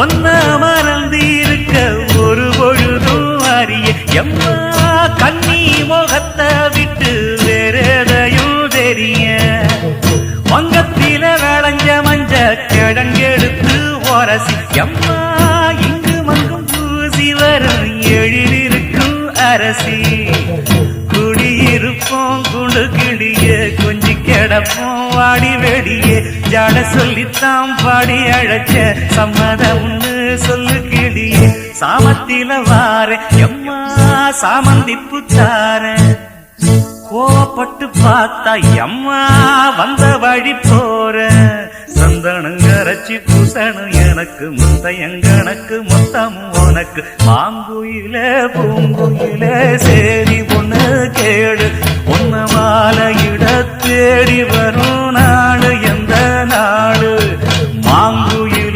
ஒன்ன மறந்திருக்க ஒரு பொழுதும் அறிய எம்மா கண்ணி முகத்தை விட்டு வேறதையும் தெரிய. வங்கத்தில விளைஞ்ச மஞ்ச கிடங்கெடுத்து உரசி. எம்மா இங்கு மங்கும் பூசி வரும் எழிலிருக்கும் அரசி. குடியிருப்போம் குழு கிளிய கொஞ்சம் கிடப்போம் வாடி வெடியே ஜாட சொல்லித்தான் பாடி அழைச்ச. சம்மதம்னு சொல்லு கிளியே. சாமத்தில வார. எம்மா சாமந்தி புத்தாரன் கோவப்பட்டு பார்த்தா எம்மா வந்த வழி போற. சந்தனம் கரைச்சி பூசணும் எனக்கு முத்தையங்கணக்கு மொத்தமும் உனக்கு. மாங்குயில பூங்குயில சே தேடி வரும் நாடு எந்த நாடு